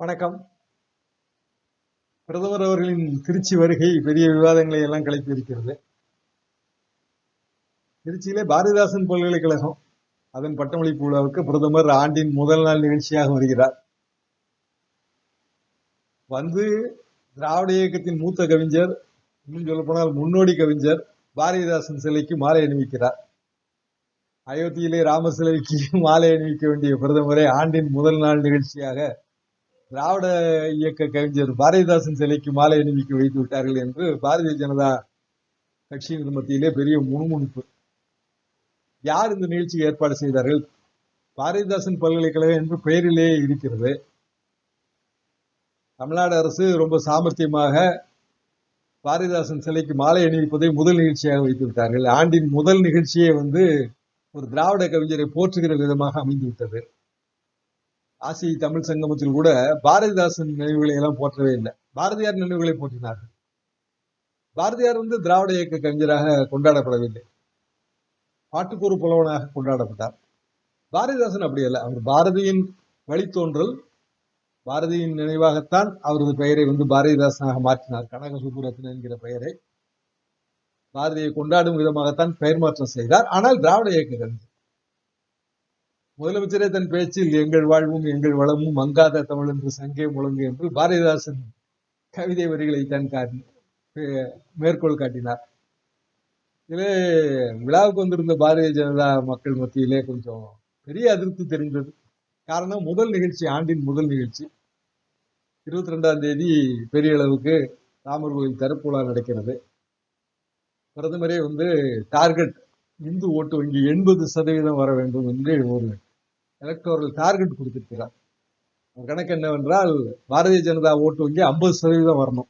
வணக்கம். பிரதமர் அவர்களின் திருச்சி வருகை பெரிய விவாதங்களை எல்லாம் கிளப்பியிருக்கிறது திருச்சியிலே பாரதிதாசன் பல்கலைக்கழகம் அதன் பட்டமளிப்பு விழாவுக்கு பிரதமர் ஆண்டின் முதல் நாள் நிகழ்ச்சியாக வருகிறார். வந்து திராவிட இயக்கத்தின் மூத்த கவிஞர் இன்னும் சொல்ல போனால் முன்னோடி கவிஞர் பாரதிதாசன் சிலைக்கு மாலை அணிவிக்கிறார். அயோத்தியிலே ராம சிலைக்கு மாலை அணிவிக்க வேண்டிய பிரதமரை ஆண்டின் முதல் நாள் நிகழ்ச்சியாக திராவிட இயக்க கவிஞர் பாரதிதாசன் சிலைக்கு மாலை அணிவிக்க வைத்து விட்டார்கள் என்று பாரதிய ஜனதா கட்சியினர் மத்தியிலே பெரிய முணுமுணுப்பு. யார் இந்த நிகழ்ச்சியை ஏற்பாடு செய்தார்கள்? பாரதிதாசன் பல்கலைக்கழகம் என்று பெயரிலே இருக்கிறது. தமிழ்நாடு அரசு ரொம்ப சாமர்த்தியமாக பாரதிதாசன் சிலைக்கு மாலை அணிவிப்பதை முதல் நிகழ்ச்சியாக வைத்து விட்டார்கள். ஆண்டின் முதல் நிகழ்ச்சியே வந்து ஒரு திராவிட கவிஞரை போற்றுகிற விதமாக அமைந்து விட்டது தமிழ் சங்கமத்தில் கூட பாரதிதாசன் நினைவுகளை எல்லாம் போற்றவே இல்லை. பாரதியார் நினைவுகளை போற்றினார்கள். பாரதியார் வந்து திராவிட இயக்க கவிஞராக கொண்டாடப்படவில்லை. பாட்டுக்கூறு புலவனாக கொண்டாடப்பட்டார். பாரதிதாசன் அப்படி அல்ல. அவர் பாரதியின் வழித்தோன்றல் பாரதியின் நினைவாகத்தான் அவரது பெயரை வந்து பாரதிதாசனாக மாற்றினார். கனக சுப்புரத்ன என்கிற பெயரை. பாரதியை கொண்டாடும் விதமாகத்தான் பெயர் மாற்றம் செய்தார். ஆனால் திராவிட இயக்க கவிஞர் முதலமைச்சரே தன் பேச்சில் எங்கள் வாழ்வும் எங்கள் வளமும் மங்காத தமிழ் என்று சங்கே முழங்கு என்று பாரதிதாசன் கவிதை வரிகளை தான் காட்டி மேற்கோள் காட்டினார். இதிலே விழாவுக்கு வந்திருந்த பாரதிய ஜனதா மக்கள் மத்தியிலே கொஞ்சம் பெரிய அதிருப்தி தெரிந்தது. காரணம் முதல் நிகழ்ச்சி ஆண்டின் முதல் நிகழ்ச்சி. இருபத்தி ரெண்டாம் தேதி பெரிய அளவுக்கு ராமர் கோயில் தரப்புலா நடக்கிறது. பிரதமரே வந்து டார்கெட் இந்து ஓட்டு வங்கி எண்பது சதவீதம் வர வேண்டும் என்று ஒரு எலக்டோரல் டார்கெட் கொடுத்திருக்கிறார். கணக்கு என்னவென்றால் பாரதிய ஜனதா ஓட்டு வங்கி ஐம்பது சதவீதம் வரணும்.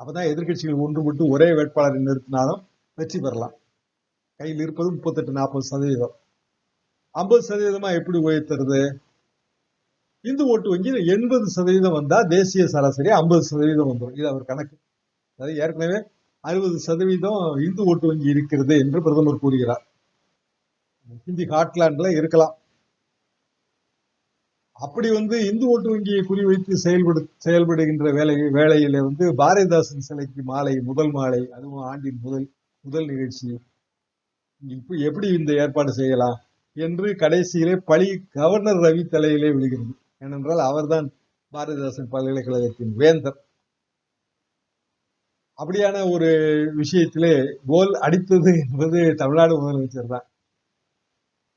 அப்பதான் எதிர்கட்சிகள் ஒன்றுபட்டு ஒரே வேட்பாளரை நிறுத்தினாலும் வெற்றி பெறலாம். கையில் இருப்பது முப்பத்தெட்டு நாற்பது சதவீதம். ஐம்பது சதவீதமா எப்படி உயர்த்துறது? இந்து ஓட்டு வங்கி எண்பது சதவீதம் வந்தா தேசிய சராசரி ஐம்பது சதவீதம் வந்துடும் இது அவர் கணக்கு. அதாவது ஏற்கனவே அறுபது சதவீதம் இந்து ஓட்டு வங்கி இருக்கிறது என்று பிரதமர் கூறுகிறார். ஹிந்தி ஹாட்லாண்ட்ல இருக்கலாம். அப்படி வந்து இந்து ஓட்டு வங்கியை குறிவைத்து செயல்படு செயல்படுகின்ற வேலை வேலையில வந்து பாரதிதாசன் சிலைக்கு மாலை முதல் மாலை அதுவும் ஆண்டின் முதல் முதல் நிகழ்ச்சி. இப்போ எப்படி இந்த ஏற்பாடு செய்யலாம் என்று கடைசியிலே பழி கவர்னர் ரவி தலையிலே விழுகிறது. ஏனென்றால் அவர்தான் பாரதிதாசன் பல்கலைக்கழகத்தின் வேந்தர். அப்படியான ஒரு விஷயத்திலே கோல் அடித்தது என்பது தமிழ்நாடு முதலமைச்சர் தான்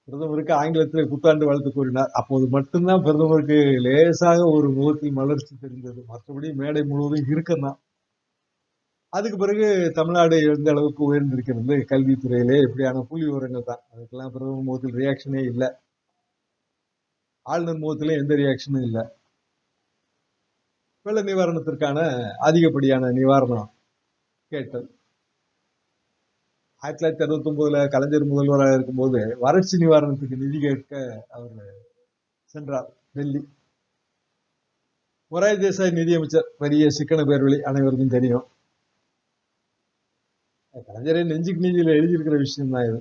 பிரதமருக்கு ஆங்கிலத்தில் புத்தாண்டு வாழ்த்து கூறினார். அப்போது மட்டும்தான் பிரதமருக்கு லேசாக ஒரு முகத்தில் மலர்ச்சி தெரிந்தது. மற்றபடி மேடை முழுவதும் இருக்கம்தான் அதுக்கு பிறகு தமிழ்நாடு எந்த அளவுக்கு உயர்ந்திருக்கிறது? கல்வித்துறையிலே இப்படியான புள்ளி விவரங்கள் தான். அதுக்கெல்லாம் பிரதமர் முகத்தில் ரியாக்ஷனே இல்லை. ஆளுநர் முகத்திலே எந்த ரியாக்ஷனும் இல்லை. வெள்ள நிவாரணத்திற்கான அதிகப்படியான நிவாரணம் கேட்டல் ஆயிரத்தி தொள்ளாயிரத்தி அறுபத்தி ஒன்பதுல கலைஞர் முதல்வராக இருக்கும்போது வறட்சி நிவாரணத்துக்கு நிதி கேட்க அவர் சென்றார் டெல்லி. மொராய் தேசாய் நிதியமைச்சர் பெரிய சிக்கன பேர்வழி அனைவருக்கும் தெரியும். கலைஞரே நெஞ்சுக்கு நீதியில் எழுதியிருக்கிற விஷயம் தான் இது.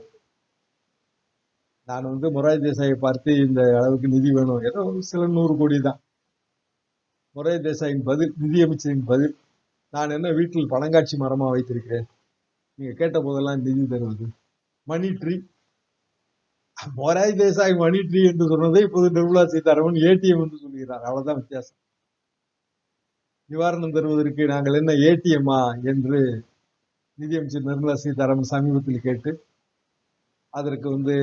நான் வந்து மொராய் தேசாயை பார்த்து இந்த அளவுக்கு நிதி வேணும். ஏதோ ஒரு சில நூறு கோடி தான் மொராய் தேசாயின் பதில் நிதியமைச்சரின் பதில் நான் என்ன வீட்டில் பழங்காட்சி மரமா வைத்திருக்கிறேன்? நீங்க கேட்ட போதெல்லாம் நிதி தருவது money tree Morarji Desai money tree என்று சொன்னதை இப்போது நிர்மலா சீதாராமன் ஏடிஎம் என்று சொல்கிறார். அவ்வளவுதான் வித்தியாசம். நிவாரணம் தருவதற்கு நாங்கள் என்ன ஏடிஎம்மா என்று நிதியமைச்சர் நிர்மலா சீதாராமன் சமீபத்தில் கேட்டு அதற்கு வந்து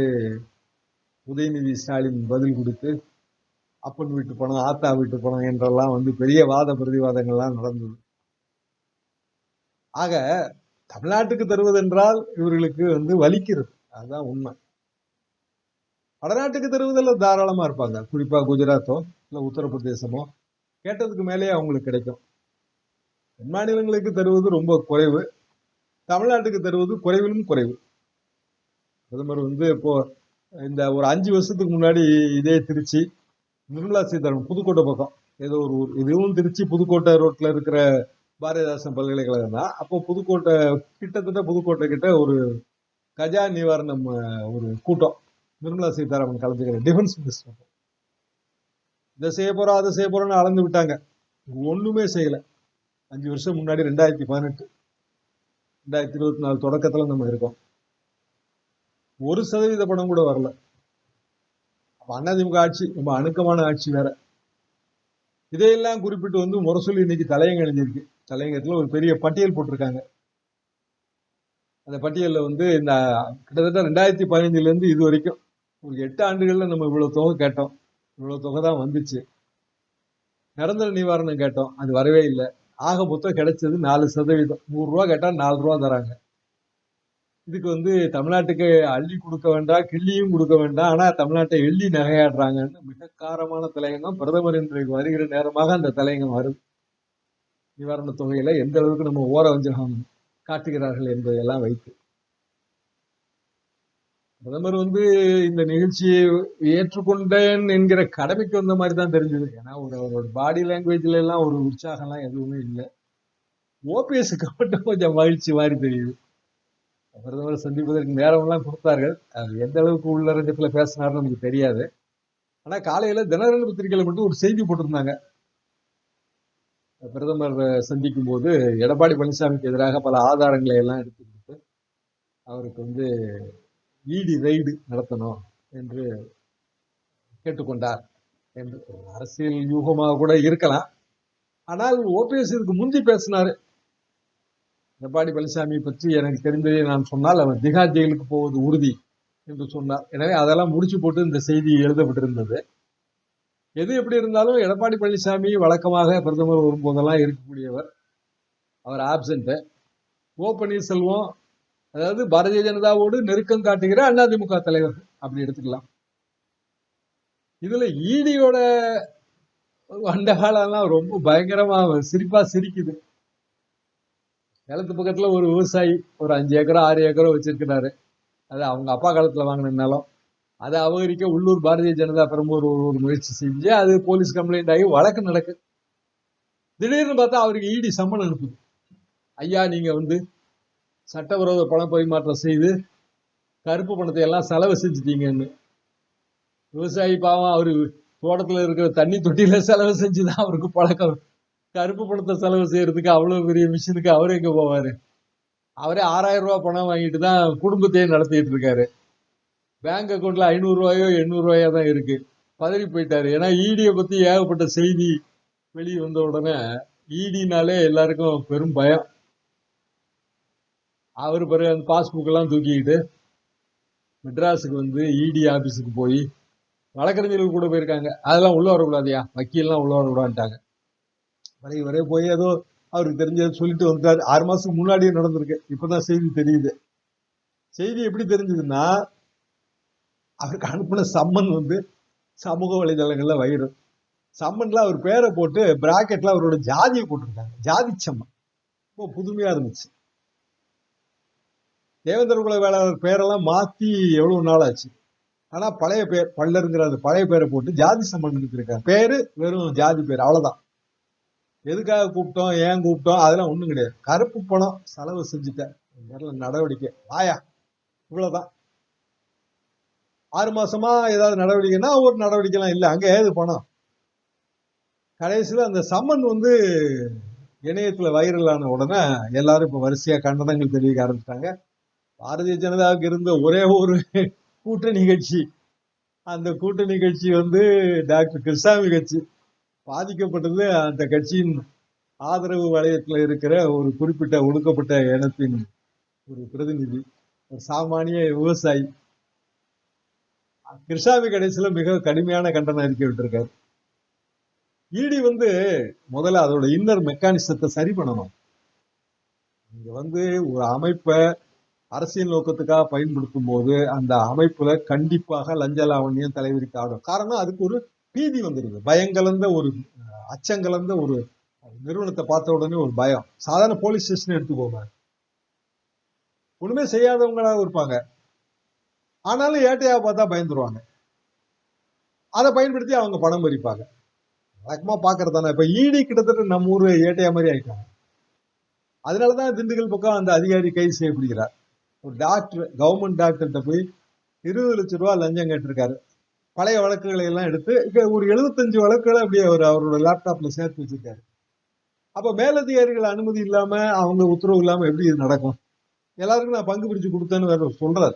உதயநிதி ஸ்டாலின் பதில் கொடுத்து அப்பன் வீட்டு பணம் ஆத்தா வீட்டு பணம் என்றெல்லாம் வந்து பெரிய வாத பிரதிவாதங்கள்லாம் நடந்தது. ஆக தமிழ்நாட்டுக்கு தருவதென்றால் இவர்களுக்கு வந்து வலிக்கிறது. அதுதான் உண்மை. வடநாட்டுக்கு தருவதில் தாராளமா இருப்பாங்க. குறிப்பா குஜராத்தோ இல்லை உத்தரப்பிரதேசமோ கேட்டதுக்கு மேலேயே அவங்களுக்கு கிடைக்கும். தென் மாநிலங்களுக்கு தருவது ரொம்ப குறைவு. தமிழ்நாட்டுக்கு தருவது குறைவிலும் குறைவு. பிரதமர் வந்து இப்போ இந்த ஒரு அஞ்சு வருஷத்துக்கு முன்னாடி இதே திருச்சி நிர்மலா சீதாராமன் புதுக்கோட்டை பக்கம். ஏதோ ஒரு ஊர். இதுவும் திருச்சி புதுக்கோட்டை ரோட்ல இருக்கிற பாரதிதாசன் பல்கலைக்கழகம் தான் அப்போ புதுக்கோட்டை கிட்டத்தட்ட புதுக்கோட்டை கிட்ட ஒரு கஜா நிவாரணம் ஒரு கூட்டம். நிர்மலா சீதாராமன் கலந்துக்கிற டிஃபென்ஸ் மினிஸ்டர் இதை செய்ய போறோம் அதை செய்ய போறோம்னு அளந்து விட்டாங்க. ஒண்ணுமே செய்யல. அஞ்சு வருஷம் முன்னாடி ரெண்டாயிரத்தி பதினெட்டு ரெண்டாயிரத்தி இருபத்தி நாலு தொடக்கத்துல நம்ம இருக்கோம். ஒரு சதவீத பணம் கூட வரல. அண்ணாதிமுக அதிமுக ஆட்சி ரொம்ப அணுக்கமான ஆட்சி வேற. இதையெல்லாம் குறிப்பிட்டு வந்து முரசொலி இன்னைக்கு தலையங்க எழுதியிருக்கு தலையங்கத்துல ஒரு பெரிய பட்டியல் போட்டிருக்காங்க. அந்த பட்டியல்ல வந்து இந்த கிட்டத்தட்ட ரெண்டாயிரத்தி பதினஞ்சுலேருந்து இது வரைக்கும் ஒரு எட்டு ஆண்டுகளில் நம்ம இவ்வளவு தொகை கேட்டோம். இவ்வளவு தொகை தான் வந்துச்சு. நிரந்தர நிவாரணம் கேட்டோம். அது வரவே இல்லை. ஆக மொத்தம் கிடைச்சது நாலு சதவீதம். நூறுரூவா ரூபா நாலு ரூபா தராங்க. இதுக்கு வந்து தமிழ்நாட்டுக்கு அள்ளி கொடுக்க வேண்டாம் கிள்ளியும் கொடுக்க வேண்டாம். ஆனால் தமிழ்நாட்டை எள்ளி நகையாடுறாங்கன்னு மிக காரமான தலையங்கம். பிரதமர் இன்றைக்கு வருகிற நேரமாக அந்த தலையங்கம் வருது. நிவாரண தொகையில எந்த அளவுக்கு நம்ம ஓர வஞ்சகம் காட்டுகிறார்கள் என்பதையெல்லாம் வைத்து. பிரதமர் வந்து இந்த நிகழ்ச்சியை ஏற்றுக்கொண்டேன் என்கிற கடமைக்கு வந்த மாதிரி தான் தெரிஞ்சது. ஏன்னா ஒரு அவரோட பாடி லாங்குவேஜ்ல எல்லாம் ஒரு உற்சாகம்லாம் எதுவுமே இல்லை. ஓபிஎஸ்க்கு மட்டும் கொஞ்சம் மகிழ்ச்சி மாதிரி தெரியுது. பிரதமரை சந்திப்பதற்கு நேரம் எல்லாம் கொடுத்தார்கள். அது எந்த அளவுக்கு உள்ளரங்கத்துல பேசினார்னு நமக்கு தெரியாது. ஆனா காலையில தினகரன் பத்திரிகையில் மட்டும் ஒரு செய்தி போட்டிருந்தாங்க. பிரதமர் சந்திக்கும் போது எடப்பாடி பழனிசாமிக்கு எதிராக பல ஆதாரங்களை எல்லாம் எடுத்து கொடுத்து அவருக்கு வந்து ஈடி ரைடு நடத்தணும் என்று கேட்டுக்கொண்டார் என்று அரசியல் யூகமாக கூட இருக்கலாம். ஆனால் ஓபிஎஸ் இதுக்கு முந்தி பேசினாரு. எடப்பாடி பழனிசாமி பற்றி எனக்கு தெரிந்ததை நான் சொன்னால் அவர் திகா ஜெயிலுக்கு போவது உறுதி என்று சொன்னார். எனவே அதெல்லாம் முடிச்சு போட்டு இந்த செய்தி எழுதப்பட்டிருந்தது. எது எப்படி இருந்தாலும் எடப்பாடி பழனிசாமி வழக்கமாக பிரதமர் வரும்போதெல்லாம் இருக்கக்கூடியவர். அவர் ஆப்சண்ட்டு ஓ பன்னீர்செல்வம் அதாவது பாரதிய ஜனதாவோடு நெருக்கம் காட்டுகிற அதிமுக தலைவர். அப்படி எடுத்துக்கலாம். இதில் ஈடியோட வண்டகாலெல்லாம் ரொம்ப பயங்கரமாக சிரிப்பாக சிரிக்குது. நிலத்து பக்கத்தில் ஒரு விவசாயி ஒரு அஞ்சு ஏக்கரோ ஆறு ஏக்கரோ வச்சிருக்கிறாரு. அது அவங்க அப்பா காலத்தில் வாங்கின நிலம். அதை அபகரிக்க உள்ளூர் பாரதிய ஜனதா பெரம்பூர் ஒரு ஒரு முயற்சி செஞ்சு அது போலீஸ் கம்ப்ளைண்ட் ஆகி வழக்கு நடக்கு. திடீர்னு பார்த்தா அவருக்கு ஈடி சம்மன் அனுப்புது. ஐயா நீங்கள் வந்து சட்டவிரோத பண பரிமாற்றம் செய்து கருப்பு பணத்தை எல்லாம் செலவு செஞ்சுட்டீங்கன்னு. விவசாயி பாவம் அவர் தோட்டத்துல இருக்கிற தண்ணி தொட்டியில செலவு செஞ்சு தான் அவருக்கு பழக்கம். கருப்பு பணத்தை செலவு செய்யறதுக்கு அவ்வளோ பெரிய மிஷினுக்கு அவர் எங்கே போவார்? அவரே ஆறாயிரம் ரூபா பணம் வாங்கிட்டு தான் குடும்பத்தையே நடத்திட்டு இருக்காரு. பேங்க் அக்கௌண்ட்ல ஐநூறு ரூபாயோ எண்ணூறு ரூபாயோ தான் இருக்கு. பதறி போயிட்டாரு. ஏன்னா இடியை பத்தி ஏகப்பட்ட செய்தி வெளியே வந்த உடனே இடினாலே எல்லாருக்கும் பெரும் பயம். அவர் பிறகு அந்த பாஸ்புக் எல்லாம் தூக்கிக்கிட்டு மெட்ராஸுக்கு வந்து இடி ஆபீஸுக்கு போய் வழக்கறிஞர்கள் கூட போயிருக்காங்க. அதெல்லாம் உள்ள வரக்கூடாதியா வக்கீல்லாம் உள்ள வரக்கூடாதுட்டாங்க பிறகு வரைய போய் ஏதோ அவருக்கு தெரிஞ்சது சொல்லிட்டு வந்தாரு. ஆறு மாசத்துக்கு முன்னாடியே நடந்திருக்கு. இப்பதான் செய்தி தெரியுது. செய்தி எப்படி தெரிஞ்சதுன்னா அவருக்கு அனுப்பின சம்மன் வந்து சமூக வலைதளங்கள்ல வயிறு சம்மன்ல அவர் பேரை போட்டு பிராக்கெட்ல அவரோட ஜாதியை போட்டிருக்காங்க ஜாதி சம்மன். ரொம்ப புதுமையா இருந்துச்சு. தேவேந்திர குல வேளாளர் பேரெல்லாம் மாத்தி எவ்வளவு நாள் ஆச்சு? ஆனா பழைய பேர் பல்லருங்கிற அந்த பழைய பேரை போட்டு ஜாதி சம்மன் இருக்காங்க பேரு வெறும் ஜாதி பேர் அவ்வளவுதான். எதுக்காக கூப்பிட்டோம் ஏன் கூப்பிட்டோம் அதெல்லாம் ஒண்ணும் கிடையாது. கருப்பு பணம் செலவு செஞ்சுட்டேன். நடவடிக்கை. வாயா. இவ்வளவுதான். ஆறு மாசமா ஏதாவது நடவடிக்கைன்னா ஒரு நடவடிக்கைலாம் இல்லை. அங்கே ஏது பணம்? கடைசியில் அந்த சம்மன் வந்து இணையத்துல வைரல் ஆன உடனே எல்லாரும் இப்ப வரிசையா கண்டனங்கள் தெரிவிக்க ஆரம்பிச்சிட்டாங்க. பாரதிய ஜனதாவுக்கு இருந்த ஒரே ஒரு கூட்டணி கட்சி. அந்த கூட்டணி கட்சி வந்து டாக்டர் கிருஷ்ணாமி கட்சி. பாதிக்கப்பட்டது அந்த கட்சியின் ஆதரவு வளையத்துல இருக்கிற ஒரு குறிப்பிட்ட ஒடுக்கப்பட்ட இனத்தின் ஒரு பிரதிநிதி. ஒரு சாமானிய விவசாயி. கிருஷ்ணாமி கடைசியில மிக கடுமையான கண்டனம் அறிக்கை விட்டுருக்காரு. இடி வந்து முதல்ல அதோட இன்னர் மெக்கானிசத்தை சரி பண்ணணும். இங்க வந்து ஒரு அமைப்பை அரசியல் நோக்கத்துக்காக பயன்படுத்தும் போது அந்த அமைப்புல கண்டிப்பாக லஞ்ச லாவண்யம் தலைவரிக்கு ஆடும் காரணம் அதுக்கு ஒரு பீதி வந்துருது. பயங்கலந்த ஒரு அச்சங்கலந்த ஒரு நிறுவனத்தை பார்த்த உடனே ஒரு பயம். சாதாரண போலீஸ் ஸ்டேஷன் எடுத்துக்கோங்க. ஒண்ணுமே செய்யாதவங்களா இருப்பாங்க. ஆனாலும் ஏட்டையாக பார்த்தா பயந்துருவாங்க. அதை பயன்படுத்தி அவங்க பணம் பறிப்பாங்க. வழக்கமாக பார்க்கறது தானே இப்போ ஈடி கிட்டத்தட்ட நம்ம ஊர் ஏட்டையா மாதிரி ஆயிட்டாங்க. அதனாலதான் திண்டுக்கல் பக்கம் அந்த அதிகாரி கைது செய்யப்படுகிறார் ஒரு டாக்டர் கவர்மெண்ட் டாக்டர்கிட்ட போய் இருபது லட்ச ரூபா லஞ்சம் கேட்டிருக்காரு. பழைய வழக்குகளை எல்லாம் எடுத்து இப்போ ஒரு எழுபத்தஞ்சு வழக்குகளை அப்படியே அவர் அவரோட லேப்டாப்ல சேர்த்து வச்சிருக்காரு. அப்போ மேலதிகாரிகள் அனுமதி இல்லாமல் அவங்க உத்தரவு இல்லாமல் எப்படி இது நடக்கும்? எல்லாருக்கும் நான் பங்கு பிடிச்சு கொடுத்தேன்னு வேற சொல்றாரு.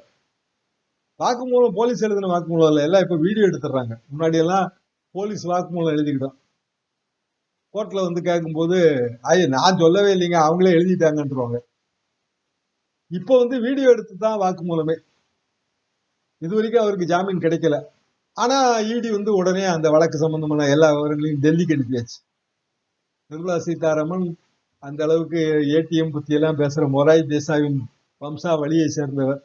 வாக்குமூலம் போலீஸ் எழுதின வாக்குமூலம் இல்லை எல்லாம் இப்போ வீடியோ எடுத்துடுறாங்க. முன்னாடி எல்லாம் போலீஸ் வாக்குமூலம் எழுதிக்கிட்டோம். கோர்ட்டில் வந்து கேட்கும்போது ஐய நான் சொல்லவே இல்லைங்க அவங்களே எழுதிட்டாங்கன்றவாங்க. இப்போ வந்து வீடியோ எடுத்து தான் வாக்குமூலமே. இது வரைக்கும் அவருக்கு ஜாமீன் கிடைக்கல. ஆனால் இடி வந்து உடனே அந்த வழக்கு சம்பந்தமான எல்லா விவரங்களையும் டெல்லிக்கு அனுப்பியாச்சு. நிர்மலா சீதாராமன் அந்த அளவுக்கு ஏடிஎம் பற்றியெல்லாம் எல்லாம் மொராய் தேசாவின் வம்சா வழியை சேர்ந்தவர்.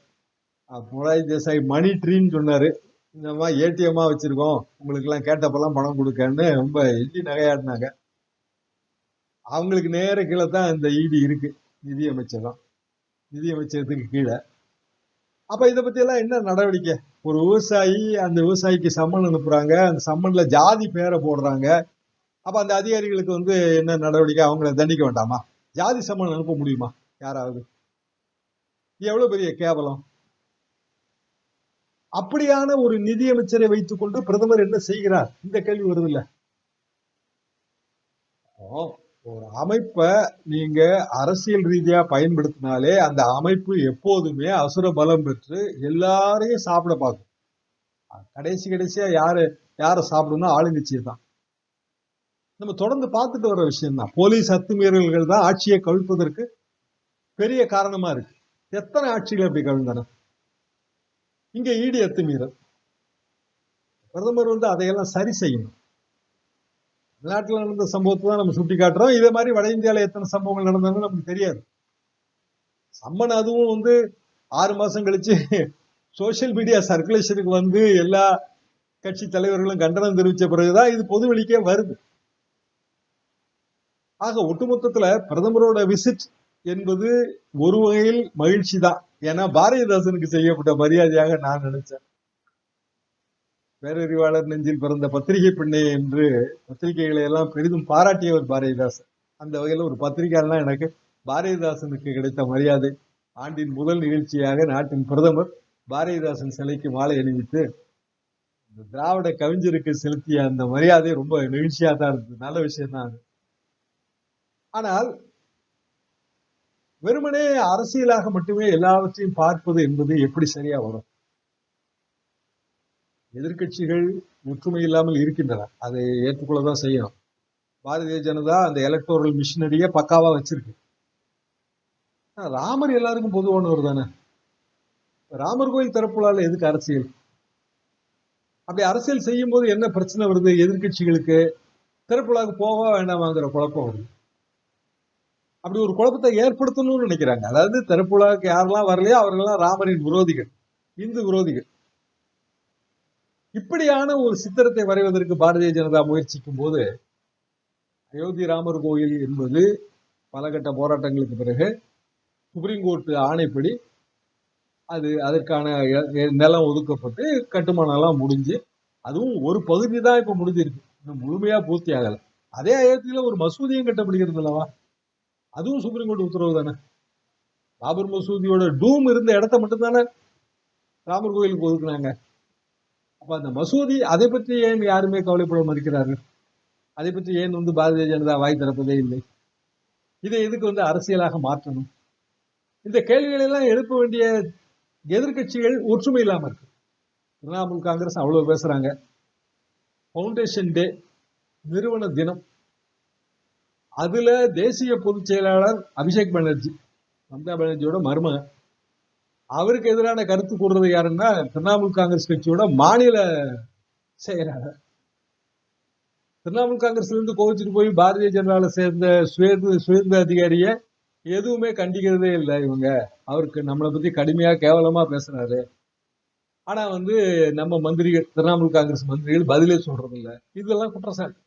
அஹ் தேசாய் மணி ட்ரீன்னு சொன்னார். இந்த மாதிரி ஏடிஎம்மாக வச்சுருக்கோம். உங்களுக்கெல்லாம் கேட்டப்பெல்லாம் பணம் கொடுக்கன்னு ரொம்ப எள்ளி நகையாடினாங்க. அவங்களுக்கு நேர கீழே தான் இந்த இடி இருக்குது நிதியமைச்சகம். நிதியமைச்சகத்துக்கு கீழே. அப்போ இதை பற்றியெல்லாம் என்ன நடவடிக்கை? ஒரு விவசாயி அந்த விவசாயிக்கு சம்மன் அனுப்புகிறாங்க அந்த சம்மனில் ஜாதி பேரை போடுறாங்க. அப்போ அந்த அதிகாரிகளுக்கு வந்து என்ன நடவடிக்கை? அவங்கள தண்டிக்க வேண்டாமா? ஜாதி சம்மன் அனுப்ப முடியுமா? யாராவது? எவ்வளோ பெரிய கேவலம்? அப்படியான ஒரு நிதியமைச்சரை வைத்துக் கொண்டு பிரதமர் என்ன செய்கிறார்? இந்த கேள்வி வருது இல்ல ஒரு அமைப்பை நீங்க அரசியல் ரீதியா பயன்படுத்தினாலே அந்த அமைப்பு எப்போதுமே அசுர பலம் பெற்று எல்லாரையும் சாப்பிட பார்க்கும். கடைசி கடைசியா யாரு யாரை சாப்பிடணும் ஆளுங்கட்சியை தான். நம்ம தொடர்ந்து பார்த்துட்டு வர விஷயம் தான். போலீஸ் அத்துமீறல்கள் தான் ஆட்சியை கவிழ்ப்பதற்கு பெரிய காரணமா இருக்கு. எத்தனை ஆட்சிகள் அப்படி கவிழ்ந்தன? இங்க ஈடு எத்துமீறல் பிரதமர் வந்து அதையெல்லாம் சரி செய்யணும். தமிழ்நாட்டில் நடந்த சம்பவத்தை தான் நம்ம சுட்டி காட்டுறோம் இதே மாதிரி வட இந்தியால எத்தனை சம்பவங்கள் நடந்ததுன்னு நமக்கு தெரியாது. சம்மன் அதுவும் வந்து ஆறு மாசம் கழிச்சு சோசியல் மீடியா சர்க்குலேஷனுக்கு வந்து எல்லா கட்சி தலைவர்களும் கண்டனம் தெரிவிச்ச பிறகுதான் இது பொது வெளிக்கே வருது. ஆக ஒட்டுமொத்தத்துல பிரதமரோட விசிட் என்பது ஒரு வகையில் மகிழ்ச்சி தான் ஏன்னா பாரதிதாசனுக்கு செய்யப்பட்ட மரியாதையாக நான் நினைச்சேன். பேரறிவாளர் நெஞ்சில் பிறந்த பத்திரிகை பெண்ணே என்று பத்திரிகைகளை எல்லாம் பெரிதும் பாராட்டியவர் பாரதிதாசன். அந்த வகையில ஒரு பத்திரிகைலாம் எனக்கு பாரதிதாசனுக்கு கிடைத்த மரியாதை. ஆண்டின் முதல் நிகழ்ச்சியாக நாட்டின் பிரதமர் பாரதிதாசன் சிலைக்கு மாலை அணிவித்து இந்த திராவிட கவிஞருக்கு செலுத்திய அந்த மரியாதை ரொம்ப நெகிழ்ச்சியாக தான் இருந்தது. நல்ல விஷயம் தான் அது. ஆனால் வெறுமனே அரசியலாக மட்டுமே எல்லாவற்றையும் பார்ப்பது என்பது எப்படி சரியா வரும்? எதிர்கட்சிகள் ஒற்றுமை இல்லாமல் இருக்கின்றன. அதை ஏற்றுக்கொள்ளதான் செய்யணும். பாரதிய ஜனதா அந்த எலக்டோரல் மிஷினரியே பக்காவா வச்சிருக்கு. ராமர் எல்லாருக்கும் பொதுவானவர் தானே? ராமர் கோயில் தரப்புலால எதுக்கு அரசியல்? அப்படி அரசியல் செய்யும் போது என்ன பிரச்சனை வருது? எதிர்கட்சிகளுக்கு திறப்புலாவுக்கு போக வேண்டாமாங்கிற குழப்பம் வருது. அப்படி ஒரு குழப்பத்தை ஏற்படுத்தணும்னு நினைக்கிறாங்க. அதாவது தெருப்புலாவுக்கு யாரெல்லாம் வரலையோ அவர்கள்லாம் ராமரின் விரோதிகள் இந்து விரோதிகள். இப்படியான ஒரு சித்திரத்தை வரைவதற்கு பாரதிய ஜனதா முயற்சிக்கும் போது அயோத்தி ராமர் கோயில் என்பது பல கட்ட போராட்டங்களுக்கு பிறகு சுப்ரீம் கோர்ட் ஆணைப்படி அது அதற்கான நிலம் ஒதுக்கப்பட்டு கட்டுமானம் எல்லாம் முடிஞ்சு அதுவும் ஒரு பகுதி தான் இப்ப முடிஞ்சிருக்கு. இன்னும் முழுமையா பூர்த்தி ஆகல. அதே அயோத்தியில ஒரு மசூதியும் கட்டப்படுகிறது அல்லவா? அதுவும் சுப்ரீம் கோர்ட் உத்தரவு தானே? பாபர் மசூதியோட டூம் இருந்த இடத்த மட்டும் தானே ராமர் கோயிலுக்கு ஒதுக்குனாங்க. அப்ப அந்த மசூதி அதை பற்றி ஏன் யாருமே கவலைப்பட மறுக்கிறார்கள்? அதை பற்றி ஏன் வந்து பாரதிய ஜனதா வாய் திறப்பதே இல்லை? இதை எதுக்கு வந்து அரசியலாக மாற்றணும்? இந்த கேள்விகளை எல்லாம் எழுப்ப வேண்டிய எதிர்கட்சிகள் ஒற்றுமை இல்லாம இருக்கு. திரிணாமுல் காங்கிரஸ் அவ்வளவு பேசுறாங்க. ஃபவுண்டேஷன் டே நிறுவன தினம். அதுல தேசிய பொதுச் செயலாளர் அபிஷேக் பானர்ஜி மம்தா பானர்ஜியோட மருமகன் அவருக்கு எதிரான கருத்து கூடுறது யாருன்னா திரிணாமுல் காங்கிரஸ் கட்சியோட மாநில செயலாளர். திரிணாமுல் காங்கிரஸ்ல இருந்து கோவிச்சுட்டு போய் பாரதிய ஜனதால சேர்ந்த சுயேந்து சுயேந்த அதிகாரிய எதுவுமே கண்டிக்கிறதே இல்லை இவங்க. அவருக்கு நம்மளை பத்தி கடுமையா கேவலமா பேசுறாரு. ஆனா வந்து நம்ம மந்திரிகள் திரிணாமுல் காங்கிரஸ் மந்திரிகள் பதிலே சொல்றது இல்லை இதெல்லாம் குற்றச்சாட்டு.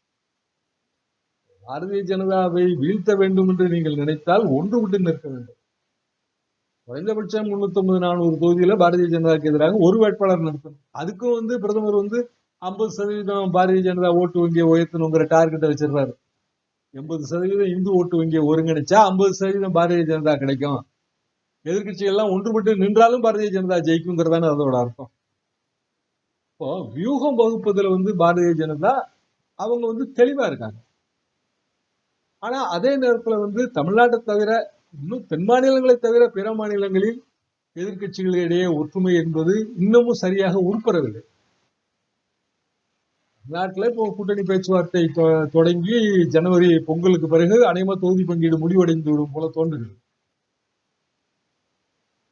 பாரதிய ஜனதாவை வீழ்த்த வேண்டும் என்று நீங்கள் நினைத்தால் ஒன்று விட்டு நிற்க வேண்டும். குறைந்தபட்சம் முன்னூத்தி ஒன்பது நானூறு தொகுதியில பாரதிய ஜனதாக்கு எதிராக ஒரு வேட்பாளர் நடத்தணும் அதுக்கும் வந்து பிரதமர் வந்து ஐம்பது சதவீதம் பாரதிய ஜனதா ஓட்டு வங்கியை உயர்த்தணுங்கிற டார்கெட்டை வச்சிருக்காரு. எண்பது சதவீதம் இந்து ஓட்டு வங்கியை ஒருங்கிணைச்சா ஐம்பது சதவீதம் பாரதிய ஜனதா கிடைக்கும். எதிர்கட்சிகள்லாம் ஒன்றுபட்டு நின்றாலும் பாரதிய ஜனதா ஜெயிக்குங்கிறதான அதோட அர்த்தம். இப்போ வியூகம் வகுப்பதுல வந்து பாரதிய ஜனதா அவங்க வந்து தெளிவா இருக்காங்க. ஆனா அதே நேரத்துல வந்து தமிழ்நாட்டை தவிர இன்னும் தென் மாநிலங்களை தவிர பிற மாநிலங்களில் எதிர்க்கட்சிகளிடையே ஒற்றுமை என்பது இன்னமும் சரியாக உருப்படவில்லை நாட்டில் இப்போ கூட்டணி பேச்சுவார்த்தை தொ- தொடங்கி ஜனவரி பொங்கலுக்கு பிறகு அனைமா தொகுதி பங்கீடு முடிவடைந்து விடும் போல தோன்றுகிறது.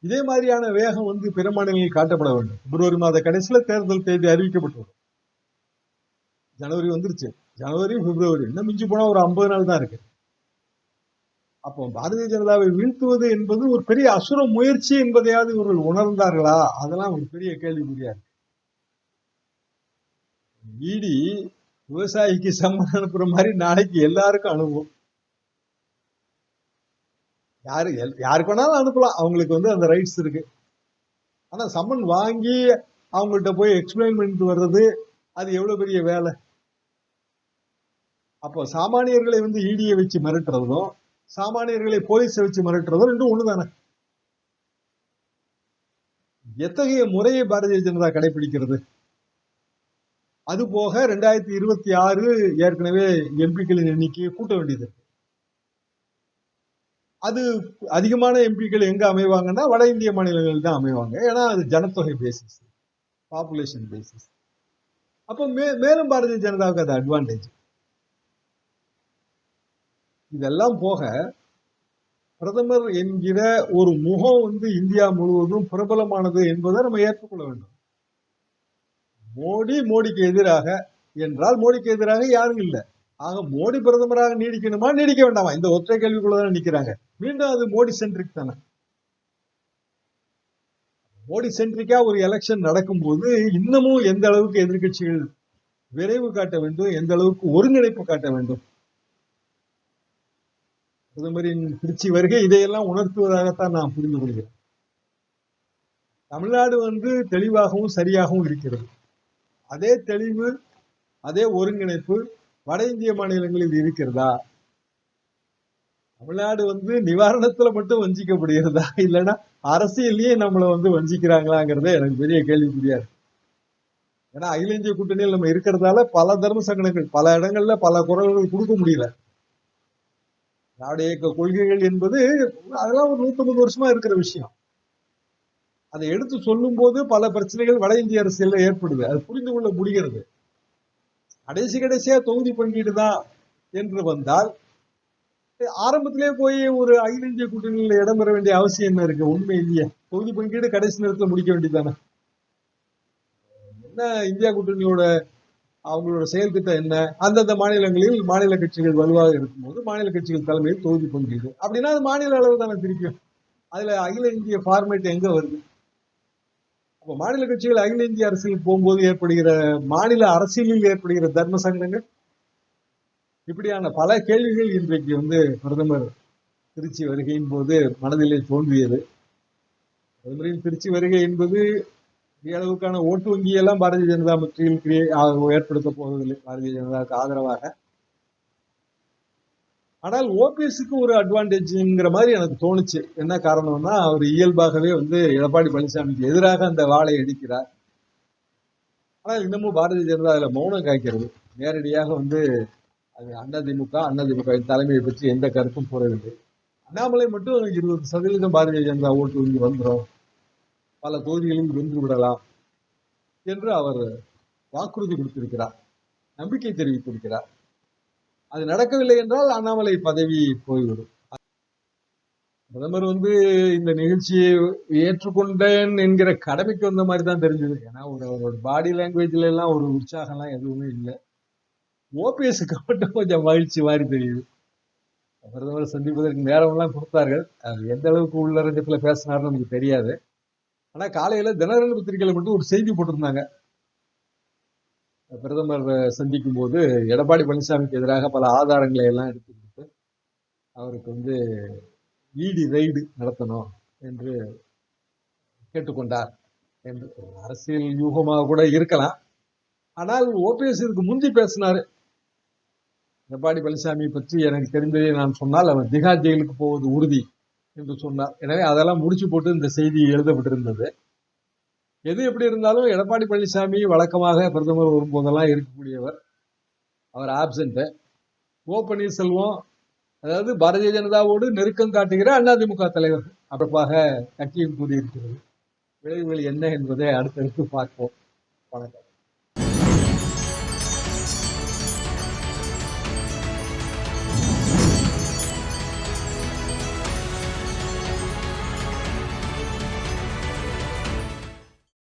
இதே மாதிரியான வேகம் வந்து பிற மாநிலங்களில் காட்டப்பட வேண்டும். பிப்ரவரி மாத கடைசியில தேர்தல் தேதி அறிவிக்கப்பட்டு வரும் ஜனவரி வந்துருச்சு. ஜனவரி பிப்ரவரி இன்னும் மிஞ்சி போனா ஒரு ஐம்பது நாள் தான் இருக்கு. அப்போ பாரதிய ஜனதாவை வீழ்த்துவது என்பது ஒரு பெரிய அசுர முயற்சி என்பதையாவது இவர்கள் உணர்ந்தார்களா? அதெல்லாம் ஒரு பெரிய கேள்விக்குறியா இருக்கு. இடி விவசாயிக்கு சம்மன் அனுப்புற மாதிரி நாளைக்கு எல்லாருக்கும் அனுப்பும் யாரு எல்- யாருக்கு வேணாலும் அனுப்பலாம். அவங்களுக்கு வந்து அந்த ரைட்ஸ் இருக்கு. ஆனா சம்மன் வாங்கி அவங்கள்ட்ட போய் எக்ஸ்பிளைன் பண்ணிட்டு வர்றது அது எவ்வளவு பெரிய வேலை? அப்போ சாமானியர்களை வந்து ஈடியை வச்சு மிரட்டுறதும் சாமானியர்களை போலீஸை வச்சு மிரட்டுறதும் ரெண்டும் ஒண்ணுதானே? எத்தகைய முறையை பாரதிய ஜனதா கடைபிடிக்கிறது அது போக ரெண்டாயிரத்தி இருபத்தி ஆறு ஏற்கனவே எம்பிக்களின் எண்ணிக்கையை கூட்ட வேண்டியது இருக்கு. அது அதிகமான எம்பிக்கள் எங்க அமைவாங்கன்னா வட இந்திய மாநிலங்கள் தான் அமைவாங்க. ஏன்னா அது ஜனத்தொகை பேசிஸ் பாப்புலேஷன் பேசிஸ் அப்போ மே மேலும் பாரதிய ஜனதாவுக்கு அது அட்வான்டேஜ் இதெல்லாம் போக பிரதமர் என்கிற ஒரு முகம் வந்து இந்தியா முழுவதும் பிரபலமானது என்பதை நம்ம ஏற்றுக்கொள்ள வேண்டும். மோடி மோடிக்கு எதிராக என்றால் மோடிக்கு எதிராக யாரும் இல்லை. ஆக மோடி பிரதமராக நீடிக்கணுமா நீடிக்க வேண்டாமா? இந்த ஒற்றை கேள்விக்குள்ளதான் நிக்கிறாங்க மீண்டும் அது மோடி சென்ட்ரிக் தானே. மோடி சென்ட்ரிக்கா ஒரு எலெக்ஷன் நடக்கும்போது இன்னமும் எந்த அளவுக்கு எதிர்க்கட்சிகள் விரைவு காட்ட வேண்டும் எந்த அளவுக்கு ஒருங்கிணைப்பு காட்ட வேண்டும் பிரதமரின் திருச்சி வருகை இதையெல்லாம் உணர்த்துவதாகத்தான் நான் புரிந்து கொள்கிறேன். தமிழ்நாடு வந்து தெளிவாகவும் சரியாகவும் இருக்கிறது. அதே தெளிவு அதே ஒருங்கிணைப்பு வட இந்திய மாநிலங்களில் இருக்கிறதா? தமிழ்நாடு வந்து நிவாரணத்துல மட்டும் வஞ்சிக்கப்படுகிறதா? இல்லைன்னா அரசியல்லயே நம்மளை வந்து வஞ்சிக்கிறாங்களாங்கிறதே எனக்கு பெரிய கேள்வி இருக்கு. ஏன்னா அகில இந்திய கூட்டணியில் நம்ம இருக்கிறதால பல தர்ம சங்கடங்கள் பல இடங்கள்ல பல குரல்கள் கொடுக்க முடியல. திராவிட இயக்க கொள்கைகள் என்பது அதெல்லாம் ஒரு நூத்தம்பது வருஷமா இருக்கிற விஷயம். அதை எடுத்து சொல்லும் போது பல பிரச்சனைகள் வட இந்திய அரசியல்ல ஏற்படுது. அது புரிந்து கொள்ள முடிகிறது. கடைசி கடைசியா தொகுதி பங்கீடு தான் என்று வந்தால் ஆரம்பத்திலே போய் ஒரு அகில இந்திய கூட்டணியில் இடம்பெற வேண்டிய அவசியம் என்ன இருக்கு? உண்மை இல்லையே? தொகுதி பங்கீடு கடைசி நேரத்தில் முடிக்க வேண்டியதானே என்ன இந்தியா கூட்டணியோட அவங்களோட செயல்திட்டம் என்ன? அந்தந்த மாநிலங்களில் மாநில கட்சிகள் வலுவாக இருக்கும்போது மாநில கட்சிகள் தலைமையில் தொகுதி பங்கீடு. அப்படின்னா அது மாநில அளவு தானே திருப்பியும் அதுல அகில இந்திய ஃபார்மேட் எங்க வருது? அப்ப மாநில கட்சிகள் அகில இந்திய அரசியல் போகும்போது ஏற்படுகிற மாநில அரசியலில் ஏற்படுகிற தர்ம சங்கடங்கள்? இப்படியான பல கேள்விகள் இன்றைக்கு வந்து பிரதமர் திருச்சி வருகையின் போது மனதிலே தோன்றியது. பிரதமரின் திருச்சி வருகை என்பது அளவுக்கான ஓட்டு வங்கியெல்லாம் பாரதிய ஜனதா மத்தியில் கிரியே- ஏற்படுத்த போவதில்லை பாரதிய ஜனதாவுக்கு ஆதரவாக ஆனால் ஓபிஎஸ்க்கு ஒரு அட்வான்டேஜ்ங்கிற மாதிரி எனக்கு தோணுச்சு என்ன காரணம்னா அவர் இயல்பாகவே வந்து எடப்பாடி பழனிசாமிக்கு எதிராக அந்த வாளை அடிக்கிறார் ஆனால் இன்னமும் பாரதிய ஜனதா அதில் மௌனம் காய்க்கிறது நேரடியாக வந்து அது அதிமுக அதிமுக தலைமையை பற்றி எந்த கருத்தும் கூறவில்லை அண்ணாமலை மட்டும் இருபது சதவீதம் பாரதிய ஜனதா ஓட்டு வங்கி வந்துடும் பல தொகுதிகளில் வென்று விடலாம் என்று அவர் வாக்குறுதி கொடுத்திருக்கிறார். நம்பிக்கை தெரிவித்திருக்கிறார். அது நடக்கவில்லை என்றால் அண்ணாமலை பதவி போய்விடும். பிரதமர் வந்து இந்த நிகழ்ச்சியை ஏற்றுக்கொண்டேன் என்கிற கடமைக்கு வந்த மாதிரி தான் தெரிஞ்சது. ஏன்னா ஒரு அவரோட பாடி லாங்குவேஜ்ல எல்லாம் ஒரு உற்சாகம்லாம் எதுவுமே இல்லை. ஓபிஎஸ்க்கு மட்டும் கொஞ்சம் மகிழ்ச்சி மாதிரி தெரியுது. பிரதமர் சந்திப்பதற்கு நேரம் எல்லாம் கொடுத்தார்கள். அது எந்த அளவுக்கு உள்ளரங்கத்துல பேசினார்னு நமக்கு தெரியாது. ஆனா காலையில தினகரன் பத்திரிகையில மட்டும் ஒரு செய்தி போட்டிருந்தாங்க. பிரதமர் சந்திக்கும் போது எடப்பாடி பழனிசாமிக்கு எதிராக பல ஆதாரங்களை எல்லாம் எடுத்து கொடுத்து அவருக்கு வந்து ஈடி ரைடு நடத்தணும் என்று கேட்டுக்கொண்டார் என்று அரசியல் யூகமாக கூட இருக்கலாம். ஆனால் ஓபிஎஸ் இதுக்கு முந்தி பேசினாரு. எடப்பாடி பழனிசாமி பற்றி எனக்கு தெரிந்ததை நான் சொன்னால் அவர் திகார் ஜெயிலுக்கு போவது உறுதி. என்று சொன்னார். எனவே அதெல்லாம் முடிச்சு போட்டு இந்த செய்தி எழுதப்பட்டிருந்தது. எது எப்படி இருந்தாலும் எடப்பாடி பழனிசாமி வழக்கமாக பிரதமர் வரும்போதெல்லாம் இருக்கக்கூடியவர். அவர் ஆப்சண்ட்டு ஓ பன்னீர்செல்வம் அதாவது பாரதிய ஜனதாவோடு நெருக்கம் காட்டுகிற அதிமுக தலைவர். அப்பப்பாக கட்சியும் கூறியிருக்கிறது விளைவுகள் என்ன என்பதை அடுத்தடுத்து பார்ப்போம். வணக்கம்.